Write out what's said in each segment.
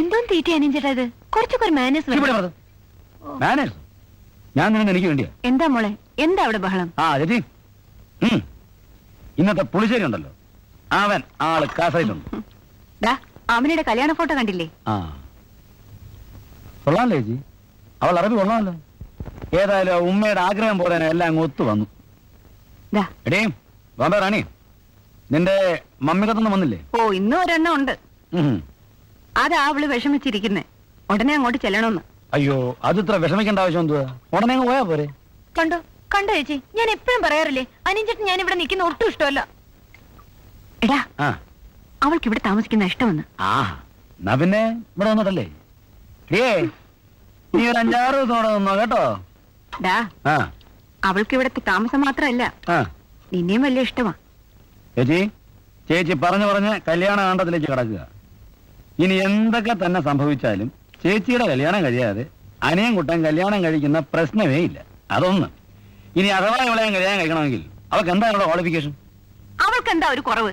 എന്തോന്ന് തീറ്റി അനിഞ്ചേട്ടാ ഇത്? കുറച്ചൊക്കെ ഒരു മാനേഴ്സ് ഇവിടെ മാനേഴ്സ് ഞാൻ നിന്നെ എനിക്ക് വേണ്ടിയാ. എന്താ മോളെ? എന്താ അവിടെ ബഹളം? ആ ചേച്ചി. ഉം. ഇന്നത്തെ പുളിശ്ശേരി ഉണ്ടല്ലോ. അവൻ ആൾ കാസായിട്ടുണ്ട് ദാ കല്യാണ ഫോട്ടോ കണ്ടില്ലേ? ആ. കൊള്ളാമല്ലോ ചേച്ചി. അവൾ അറബി കൊള്ളാമല്ലോ ഏതായാലും ആ ഉമ്മയുടെ ആഗ്രഹം പോലെ തന്നെ എല്ലാം അങ്ങ് ഒത്തു വന്നു. ദാ. എടീ ബാബേ റാണി. നിന്റെ മമ്മിക്കത്തൊന്നും വന്നില്ലേ? ഓ ഇന്നും ഒരെണ്ണം ഉണ്ട്. ഉം. അതാ അവൾ വിഷമിച്ചിരിക്കുന്നേ. ഉടനെ അങ്ങോട്ട് ചെല്ലണമെന്ന് അയ്യോ അത് ഇത്ര വിഷമിക്കേണ്ട ആവശ്യം എന്തുവാ? ഉടനെ അങ്ങ് പോയാ പോരെ. കണ്ടോ? കണ്ടോ ചേച്ചി? ഞാൻ എപ്പോഴും പറയാറില്ലേ അനിഞ്ചേട്ടൻ ഞാൻ ഇവിടെ നിൽക്കുന്ന ഒട്ടും ഇഷ്ടമല്ല. എടാ ആ. അവൾക്ക് ഇവിടെ താമസിക്കുന്ന ഇഷ്ടമെന്ന്. ആ എന്നാ പിന്നെ ഇവിടെ വന്നിട്ടല്ലേ? ഏ നീ ഒരു അഞ്ചാറ് ദിവസം ഇവിടെ നിന്നോ കേട്ടോ? ഡാ ആ. അവൾക്ക് ഇവിടത്തെ താമസം മാത്രമല്ല. ആ. നിന്നെയും വലിയ ഇഷ്ടമാ. ചേച്ചി ചേച്ചി പറഞ്ഞു പറഞ്ഞ് കല്യാണ കാണ്ടത്തിലേക്ക് കിടക്കുക. ഇനി എന്തൊക്കെ തന്നെ സംഭവിച്ചാലും ചേച്ചിയുടെ കല്യാണം കഴിയാതെ അനിയൻ കുട്ടൻ കല്യാണം കഴിക്കുന്ന പ്രശ്നമേ ഇല്ല. അതൊന്ന്. ഇനി അഥവാ ഇവിടെ കല്യാണം കഴിക്കണമെങ്കിൽ അവൾക്ക് എന്താ അവളുടെ ക്വാളിഫിക്കേഷൻ അവൾക്ക് എന്താ ഒരു കുറവ്?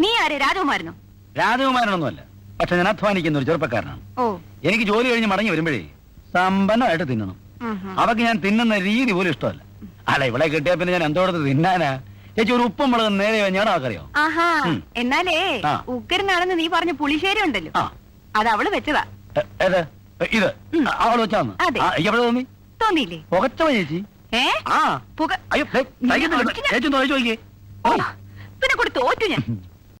നീ ആരെ? രാജകുമാരനോ? രാജകുമാരനൊന്നുമല്ല. പക്ഷെ ഞാൻ അധ്വാനിക്കുന്ന ഒരു ചെറുപ്പക്കാരനാണ്. ഓ. എനിക്ക് ജോലി കഴിഞ്ഞ് മടങ്ങി വരുമ്പോഴേ സമ്പന്നമായിട്ട് തിന്നണം. അവക്ക് ഞാൻ തിന്നുന്ന രീതി പോലും ഇഷ്ടമല്ല. അല്ല ഇവിടെ കിട്ടിയ പിന്നെ ഞാൻ എന്തോടത്ത് തിന്നാനാ? ചേച്ചി ഒരു ഉപ്പും മുളകും നേരെ ഞാൻ ആക്കറിയോ ആഹാ. എന്നാലേ ആ. ഉഗ്രനാണെന്ന് നീ പറഞ്ഞ പുളിശ്ശേരി ഉണ്ടല്ലോ. ആ. അത് അവൾ വെച്ചതാ. എ- ഏത്? എ, ഇത്. ഉം. അവൾ വെച്ചാന്ന് അതെ. എവിടെ തോന്നി? തോന്നിയില്ലേ? പുകച്ചോ ചേച്ചി. ഏ? ആ. പുക അയ്യോ ദേ. അടിച്ച് ഞാൻ- ചേച്ചി ഒന്ന് ഒഴിച്ച് ഓ, പിന്നെ കൂടി തോറ്റു ഞാൻ.